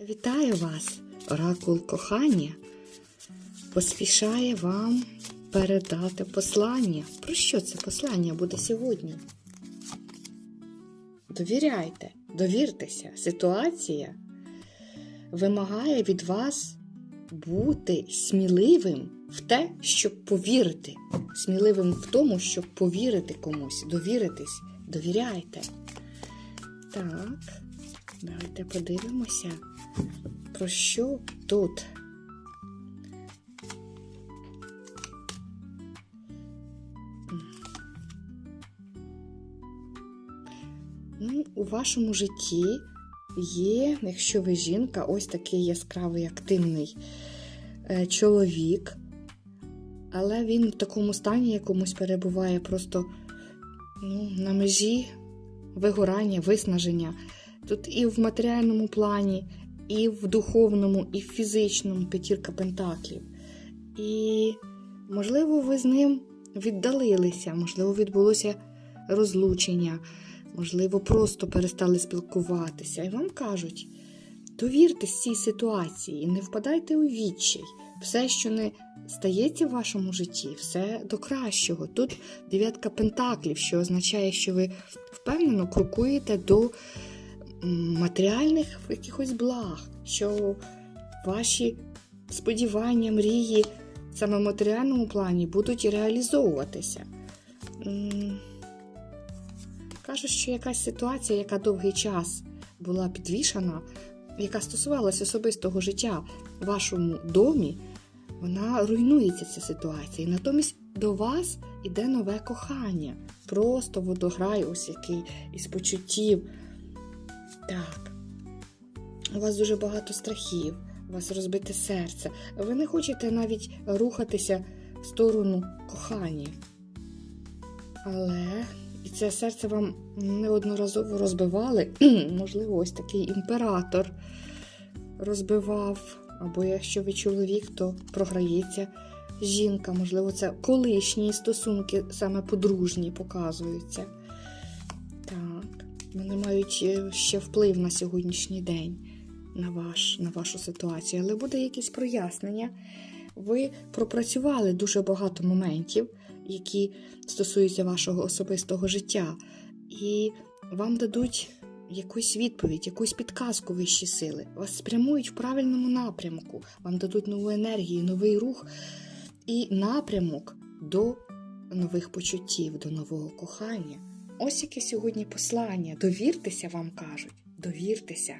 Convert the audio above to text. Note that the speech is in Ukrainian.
Вітаю вас! Оракул кохання поспішає вам передати послання. Про що це послання буде сьогодні? Довіряйте, довіртеся. Ситуація вимагає від вас бути сміливим в те, щоб повірити. Сміливим в тому, щоб повірити комусь, довіритись, довіряйте. Так, давайте подивимося, про що тут. Ну, у вашому житті є, якщо ви жінка, ось такий яскравий активний е, чоловік, але він в такому стані якомусь перебуває просто ну, на межі вигорання, виснаження. Тут і в матеріальному плані, і в духовному, і в фізичному п'ятірка пентаклів. І, можливо, ви з ним віддалилися, можливо, відбулося розлучення, можливо, просто перестали спілкуватися. І вам кажуть: довіртесь цій ситуації не впадайте у відчай. Все, що не стається в вашому житті, все до кращого. Тут дев'ятка пентаклів, що означає, що ви впевнено крокуєте до матеріальних якихось благ, що ваші сподівання, мрії саме в матеріальному плані будуть реалізовуватися. Кажуть, що якась ситуація, яка довгий час була підвішана, яка стосувалася особистого життя в вашому домі, вона руйнується ця ситуація. І натомість до вас іде нове кохання. Просто водограй, ось який із почуттів. Так. У вас дуже багато страхів, у вас розбите серце. Ви не хочете навіть рухатися в сторону кохання. Але і це серце вам неодноразово розбивали. Можливо, ось такий імператор розбивав. Або якщо ви чоловік, то програється жінка. Можливо, це колишні стосунки, саме подружні, показуються. Вони мають е, ще вплив на сьогоднішній день, на, ваш, на вашу ситуацію. Але буде якесь прояснення. Ви пропрацювали дуже багато моментів, які стосуються вашого особистого життя, і вам дадуть якусь відповідь, якусь підказку вищі сили. Вас спрямують в правильному напрямку, вам дадуть нову енергію, новий рух і напрямок до нових почуттів, до нового кохання. Ось яке сьогодні послання. Довіртеся, вам кажуть. Довіртеся.